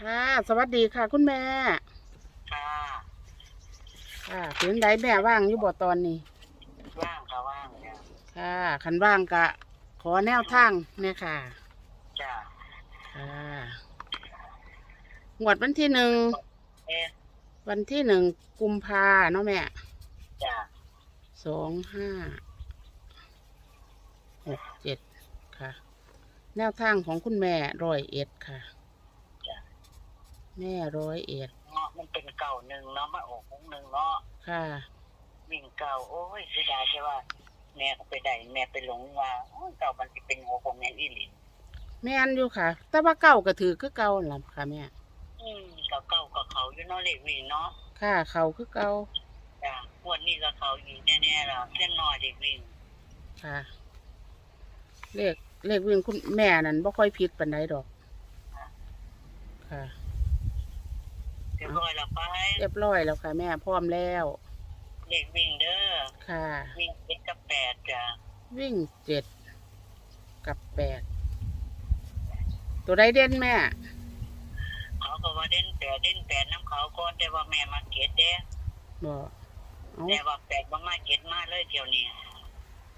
ค่ะ สวัสดีค่ะ คุณแม่ค่ะค่ะถึงไดแม่ว่างอยู่บ่ตอนนี้ ว่างค่ะว่างจ้ะค่ะคันว่างกะ ขอแนวทางเนี่ยค่ะ จ้ะค่ะงวดวันที่หนึ่ง เอ๊ะวันที่หนึ่งกุมภาเนาะแม่จ้ะสองห้าหกเจ็ดค่ะ แนวทางของคุณแม่ร้อยเอ็ดค่ะจ้ะ แม่ร้อยเอ็ดเนาะมันเป็นเก่าหนึ่งเนาะมาออกหกหนึ่งเนาะค่ะวิ่งเก่าโอ้ยเสียดายใช่ว่า แม่ก็ไปได้แม่ไปหลงว่าโอ้ยเก่ามันจะเป็นหัวของแม่นอีหลินแม่นอยู่ค่ะ แต่ว่าเก่าก็ถือคือเก่าล่ะค่ะแม่อืมเก่าเก่ากับเขาอยู่เนาะเล็กวิ่งเนาะค่ะเขาคือเก่าจ้ะงวันนี้ก็เขาอีกแน่ๆล่ะเส้นน้อยเด็กวิ่งค่ะ เลขเลขวิ่งคุณแม่นั่นบ่ค่อยผิดปานใดดอก ค่ะ เดี๋ยวร้อยละไปเรียบร้อยแล้วค่ะแม่พร้อมแล้ว เด็กวิ่งเด้อค่ะ วิ่งเจ็ดกับแปดจ้ะวิ่งเจ็ดกับแปดตัวใดเด่นแม่ เขาก็ว่าเด่นแปดเด่นแปดน้ำเขาก่อนแต่ว่าแม่มาเก็ตเด้บ่เอาแต่ว่าแปดว่ามาเก็ตมาเลยเดี๋ยวนี้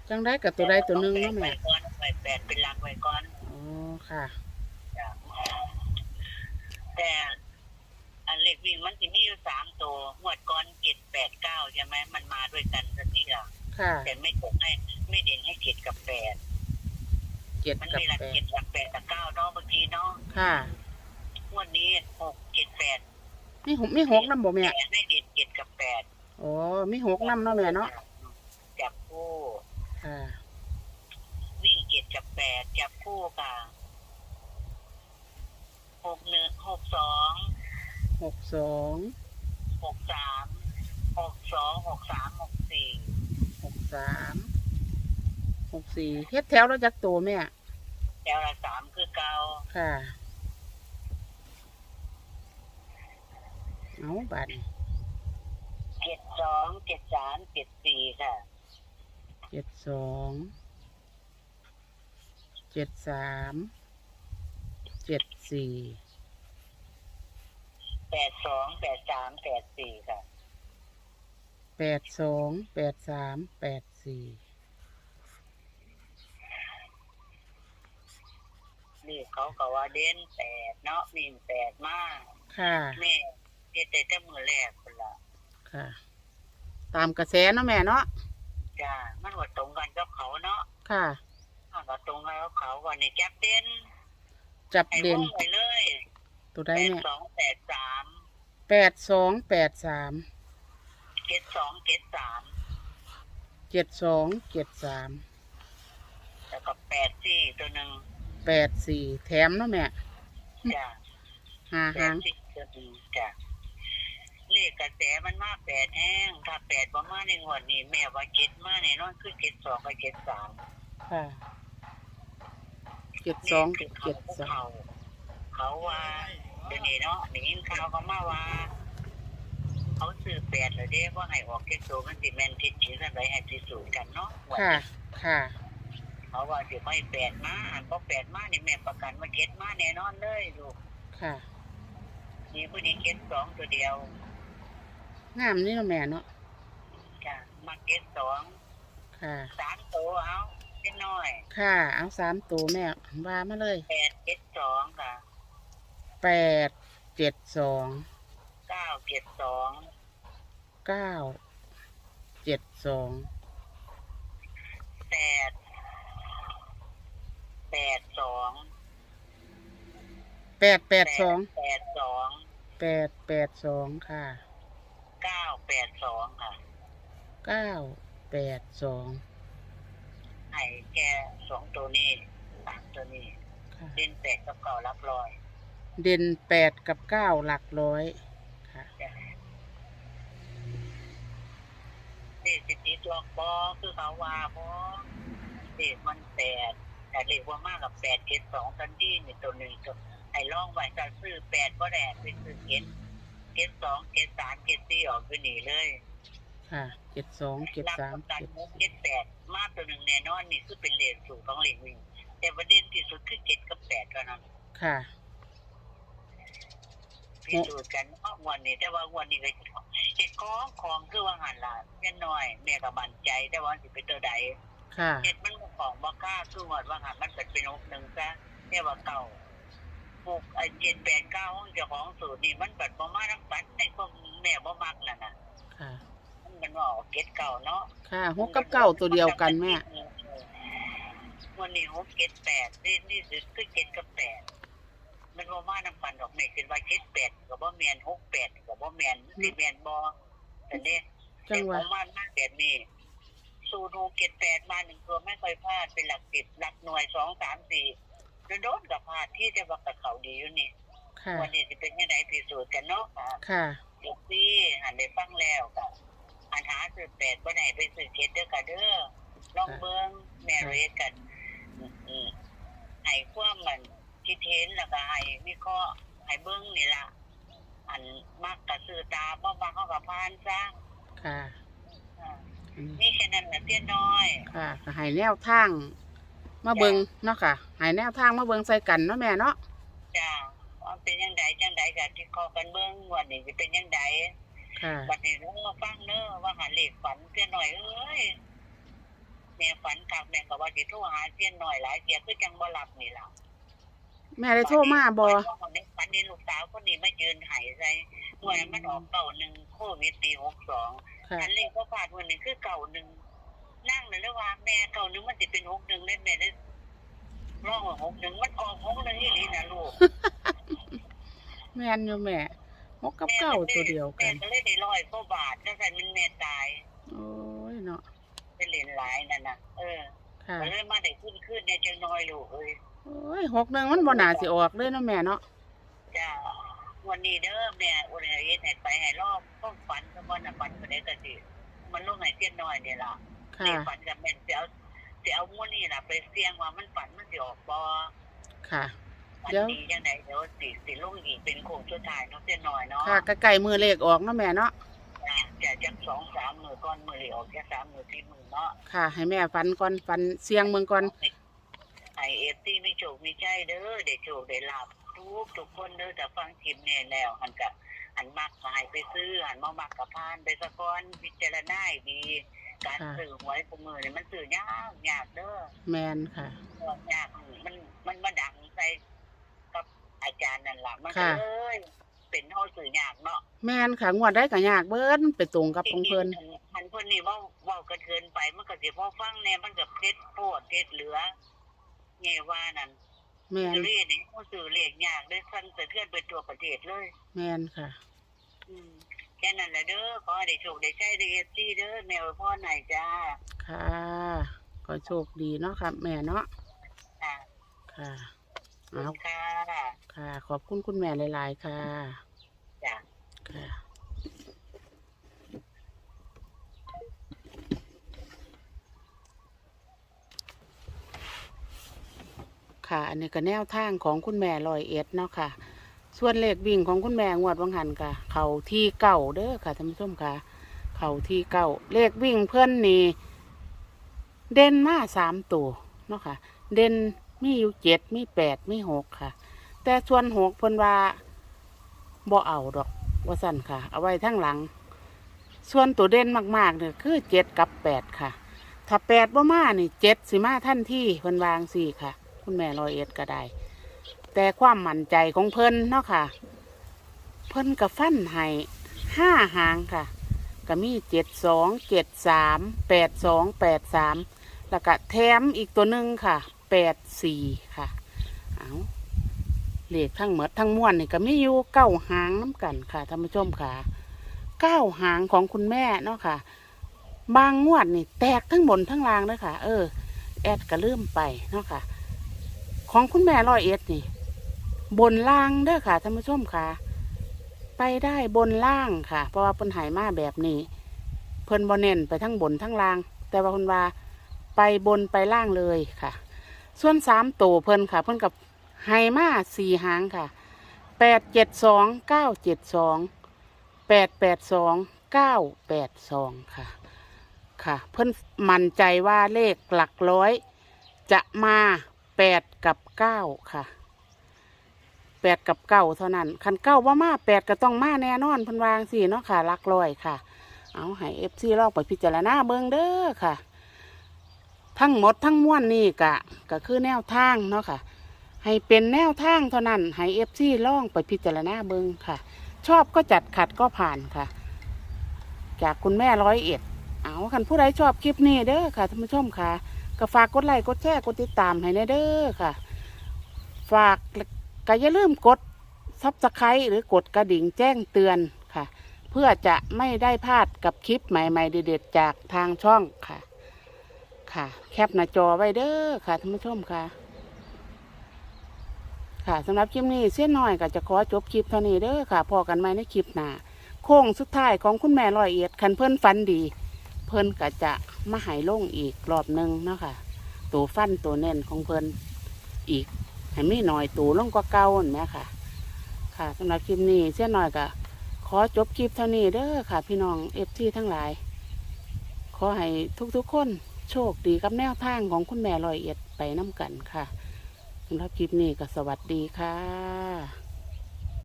จังได้กับตัวใดตัวหนึงเนาะแม่ไว้ก่อนไว้แปดเป็นหลักไว้ก่อนอ๋อค่ะจ้ะแต่ อันเล็กวิ่งมันจะมีอยู่สามตัวงวดก่อนเจ็ดแปดเก้าใช่ไหมมันมาด้วยกันสักทีละค่ะ แต่ไม่ตกให้ไม่เด่นให้เจ็ดกับแปดเจ็ดมันกับมีหลักแปเจ็ดดหลักแปดหลักเก้าเนาะบางทีเนาะค่ะ งวดนี้หกเจ็ดแปดมีหกมีหกน้ำบ่แม่แต่ให้เด่นเจ็ดกับแปดอ๋อมีหกน้ำเนาะแม่เนาะจับคู่ ค่ะ วิ่งเจ็ดกับแปดจับคู่กับหกหนึ่งหกสอง หกสองหกสามหกสองหกสามหกสี่หกสามหกสี่เฮ็ดแถวแล้วจักตัวแม่แถวละสามคือเกาค่ะเอาบัตรเจ็ดสองเจ็ดสามเจ็ดสี่ค่ะเจ็ดสองเจ็ดสามเจ็ดสี่ แปดสองแปดสามแปดสี่ค่ะ แปดสองแปดสามแปดสี่นี่เขาก็ว่าเด่นแปดเนาะวิ่งแปดมากค่ะแม่เฮ็ดแต่แต่มือแรกคนละค่ะ ตามกระแสเนาะแม่เนาะจ้ามันว่าตรงกันกับเขาเนาะค่ะมันว่าตรงกันกับเขาวันนี้จับเด่นจับให้เด่วนงไปเลย ตัวใดแปดเนี่ยสองแปดสามแปดสองแปดสามเจ็ดสองเจ็ดสามเจ็ดสองเจ็ดสามแล้วก็แปดสี่ตัวหนึ่งแปดสี่แถมเนาะแม่จ้าหาแปหาดงสิบตัวหนึ่งจ้ะเลขกระแสมันมาแปดแห้งถ้าแปดประมาณในงวดนี้แม่ว่าเจ็ดมาแน่นอนคือเจ็ดสองกับเจ็ดสามค่ะเจ็ดสองนี่เจ็ดคือสาม เขา เขาว่าเดี๋ยวนี้เนาะได้ยินข่าวเขามาว่า เขาซื้อแปดเลยเด้ว่าให้ออกเจ็ดตัวมันสิแมนทิศชิ้นอะไรให้พิสูจน์กันเนาะค่ะ ค่ะ เขาว่าสิไม่แปดมาเพราะแปดมานี่แม่ประกันว่าเจ็ดมาแน่นอนเลยลูกค่ะนี่ผู้นี้เจ็ดสองตัวเดียวงามนี่เนาะแม่เนาะ จ้ะมาเจ็ดสองค่ะ สามตัวเอาเล็กน้อยค่ะ เอาสามตัวแม่ว่ามาเลยแปดเจ็ดสองค่ะ แปดเจ็ดสองเก้าเจ็ดสองเก้าเจ็ดสองแปดแปดสองแปดแปดสองแปดสองแปดแปดสองค่ะเก้าแปดสองค่ะเก้าแปดสองให้แกสองตัวนี้สามตัวนี้ค่ะ เล่นแปดกับเก่ารับรอย เด่นแปดกับเก้าหลักร้อยค่ะจ้ะเด็กสิบตีตัวบอคือเขาว่าบอเด็กมันแปดแต่เด็กว่ามากกับแปดเจ็ดสองทันทีนี่ตัวหนึ่งตัวไอ้ล่องไว้จะซื้อแปดก็แดดไปซื้อเจ็ดเจ็ดสองเจ็ดสามเจ็ดสี่ออกไปหนีเลยค่ะเจ็ดสองเจ็ดรับสามประกันเจ็ดมุกเจ็ดแปดมากตัวหนึ่งแน่นอนนี่คือเป็นเลนสูงของเลนวิ่งแต่ประเด็นที่สุดคือเจ็ดกับแปดเท่านั้นค่ะ พิสูจน์กันเพราะวันนี้แต่ว่าวันนี้ก็เฮ็ดของของคือว่าหันล่ะแค่น้อยแม่ก็มั่นใจแต่ว่าสิเป็นตัวใดค่ะเฮ็ดมันของบ่กล้าคือว่าว่าหันมันเป็นเป็นหกหนึ่งซะแต่ว่าเก่าหกไอ้เจ็ดแปดเก้าของเจ้าของสูตรนี่มันเปิดบ่มาทั้งปันในความแม่บ่มักนั่นน่ะค่ะมันว่าออกเก็ดเก่าเนาะค่ะหกกับเก้าตัวเดียวกันแม่วันนี้หกเจ็ดแปดนี่นี่สุดคือเจ็ดกับแปด มันบ่มาน้ำปันดอกแม่คิดว่าเจ็ดแปดกับบ่แมนหกแปดกับบ่แมนสิแมนบ่แต่เนี่ยจังหวะแต่ผมว่ามาแบบนี้สูตรหกเจ็ดแปดมาหนึ่งตัวไม่เคยพลาดเป็นหลักสิบหลักหน่วยสองสามสี่โดนกับพลาดที่จะว่ากับเขาดีอยู่นี่ค่ะวันนี้จะเป็นยังไงพิสูจน์กันเนาะค่ะค่ะเด็กพี่หันได้ฟังแล้วกับอันหาสืบแปดว่าไหนไปสืบเจ็ดเด้อค่ะเด้อลองเบิ้งแมเรสกัน อืมๆให้ความมัน คิดเห็นแล้วก็ให้วิเคราะห์ให้เบิ้งนี่ล่ะ อันมักกะซื้อตาบ่มักเขากับพานซะค่ะอ่าอืมนี่แค่นั้นนะเตี้ยน้อย ค่ะก็ให้แนวทาง มาเบิงเนาะค่ะให้แนวทางมาเบิงใส่กันเนาะแม่เนาะจ้าว่าเป็นยังไงจังไดกับที่คอกันเบิ้งวันนี้จะเป็นยังไงค่ะบัดนี้รู้ว่าฟังเน้อว่าหาเลขฝันเตี้ยหน่อยเอ้ยแม่ฝันกลับแม่ก็ว่าสิโทรหาเตี้ยหน่อยหลายเที่ยคือจังบ่หลับนี่ล่ะ แม่ได้โทรมาบ่ฝันนี้ลูกสาวคนนี้มายืนใหายใจเมื่อนั้นมันออกเก่าหนึ่งโควิดปีหกสองค่ะฉันเลขก็ผ่านวันหนึ่งคือเก่าหนึ่งนั่งเลยแล้วว่าแม่เก่าหนึ่งมันจะเป็นหกหนึ่งเลยแม่ได้ร้องว่าหกหนึ่งมันออกหกหนึ่งนี่ลีนะลูกแม่นอยู่แม่หกกับเก้าตัวเดียวกัแม่นก็เลยได้ร้อยกว่าบาทแล้วแต่มันแม่ตายโอ้ยเนาะเป็นเหรียญหลายนั่นน่ะเออค่ะก็เลยมาได้ขึ้นขึ้นเนี่ยจังน้อยลูกเอ้ย โอ้ยหกหนึ่งมันบ่น่าสิออกเลยเนาะแม่เนาะจ้าวันนี้เด้อแม่อุณหภูมิไหนไปให้รอบก็ฝันก็บ่น่ะฝันบ่ได้ก็สิมันลงให้เสียน้อยนี่ล่ะค่ะ นี่ฝันกับแม่นสิเอาสิเอามื้อนี้ล่ะไปเสี่ยงว่ามันฝันมันสิออกบ่ค่ะมันเดี๋ยว ดีจังไดเดี๋ยวสิสิลงอีกเป็นโคงสุดท้ายเนาะเสียน้อยเนาะค่ะใกล้ๆมือเลขออกเนาะแม่เนาะจ้าจะจัง2 3มื้อก่อนมื้อนี้ออกแค่3มื้อ4มื้อเนาะค่ะ ให้แม่ฟันก่อนฟันเสียงเมืองก่อน ไอเอฟซีมีโชคมีใจเด้อได้โชคได้ลาบทุกทุกคนเด้อแต่ฟังทีมแน่แล้วหันกะหันมักก็ให้ไปซื้อหันมามักกับพานไปสะก้อนพิจารณาให้ดีการค่ะซื้อหวยพวกมือนี่มันซื้อยากยากเด้อ แมนค่ะ ยากมันมันมาดังใส่กับอาจารย์นั่นล่ะมันก็ค่ะ เลยเป็นเฮาซื้อยากเนาะแมนค่ะงวดได้ก็ยากเบิ้นไปตรงกับของเพิ่นอันเพิ่นนี่เว้าเว้ากันเกินไปมันก็สิพอฟังแน่มันก็เพ็ดโพดเพ็ดเหลือ แง่ว่านั่นแมนเรียนนี่เขาสื่อเรียกยากด้วยสั้นสะเทือนไปตัวประเทศเลย แมนค่ะ อืมแค่นั้นแหละเด้อขอให้ได้โชคได้ใช้ได้เอฟซีเด้อแมวพ่อไหนจ้าค่ะก็โชคดีเนาะค่ะแม่เนาะค่ะค่ะขอบเอาคุณค่ะ ค่ะ ขอบคุณคุณแม่หลาย ๆ ค่ะจ้าค่ะ ค่ะ อันนี้ก็แนวทางของคุณแม่ลอยเอ็ดเนาะค่ะ ส่วนเลขวิ่งของคุณแม่งวดวังหันค่ะ เข่าที่เก่าเด้อค่ะท่านผู้ชมค่ะ เข่าที่เก่าเลขวิ่งเพื่อนนี่เด่นมาสามตัวเนาะค่ะ เด่นมีอยู่เจ็ดมีแปดมีหกค่ะ แต่ส่วนหกเพิ่นว่าบ่เอาดอกว่าสั่นค่ะ เอาไว้ทั้งหลัง ส่วนตัวเด่นมากๆเนี่ยคือเจ็ดกับแปดค่ะ ถ้าแปดบ่มานี่เจ็ดสิมาท่านที่เพิ่นวางสี่ค่ะ คุณแม่รอยเอ็ดก็ได้ แต่ความมั่นใจของเพิ่นเนาะค่ะ เพิ่นกับฟันให้ห้าหางค่ะก็มีเจ็ดสองเจ็ดสามแปดสองแปดสามแล้วก็แถมอีกตัวหนึ่งค่ะแปดสี่ค่ะเอาเลขทั้งหมดทั้งมวลนี่ก็มีอยู่เก้าหางน้ำกันค่ะท่านผู้ชมค่ะเก้าหางของคุณแม่เนาะค่ะ บางงวดนี่แตกทั้งบนทั้งล่างเลยค่ะ เออ แอดก็ลืมไปเนาะค่ะ ของคุณแม่ร้อยเอ็ดนี่ บนล่างเด้อค่ะท่านผู้ชมค่ะ ไปได้บนล่างค่ะ เพราะว่าเพิ่นหายมาแบบนี้ เพิ่นบ่เน้นไปทั้งบนทั้งล่าง แต่ว่าเพิ่นว่าไปบนไปล่างเลยค่ะ ส่วนสามตัวเพิ่นค่ะ เพิ่นกับไฮมาสี่หางค่ะแปดเจ็ดสองเก้าเจ็ดสองแปดแปดสองเก้าแปดสองค่ะ ค่ะ เพิ่นมั่นใจว่าเลขหลักร้อย จะมา แปดกับเก้าค่ะแปดกับเก้าเท่านั้นคันเก้าว่ามาแปดก็ต้องมาแน่นอนพันวางสี่เนาะค่ะลักลอยค่ะ เอาให้เอฟซีลองไปพิจารณาเบิ่งเด้อค่ะ ทั้งหมดทั้งมวลนี่กะก็คือแนวทางเนาะค่ะ ให้เป็นแนวทางเท่านั้นให้เอฟซีลองไปพิจารณาเบิ่งค่ะ ชอบก็จัดขัดก็ผ่านค่ะ จากคุณแม่ร้อยเอ็ดเอาคันผู้ใดชอบคลิปนี้เด้อค่ะท่านผู้ชมค่ะ ก็ฝากกดไลค์กดแชร์กดติดตามให้แน่เด้อค่ะ ฝากก็อย่าลืมกดซับสไครต์หรือกดกระดิ่งแจ้งเตือนค่ะ เพื่อจะไม่ได้พลาดกับคลิปใหม่ๆเด็ดๆจากทางช่องค่ะ ค่ะ แคปหน้าจอไว้เด้อค่ะท่านผู้ชมค่ะ ค่ะสำหรับคลิปนี้เส้นน้อยก็จะขอจบคลิปเท่านี้เด้อค่ะพอกันไหมในคลิปหน้าโค้งสุดท้ายของคุณแม่ลอยเอียดคันเพิ่อนฟันดี พิ่นก็จะมาหายลงอีกรอบหนึ่งเนาะค่ะตัวฟันตัวเน่นของเพิ่นอีกให้มีหน่อยตัวลงกว่าเก่าเห็นไหมค่ะ ค่ะสำหรับคลิปนี้เส้นหน่อยก็ขอจบคลิปเท่านี้เด้อค่ะ พี่น้องเอฟซีทั้งหลาย ขอให้ทุกๆคนโชคดีกับแนวทางของคุณแม่ลอยเอ็ดไปน้ำกันค่ะสำหรับคลิปนี้ก็สวัสดีค่ะ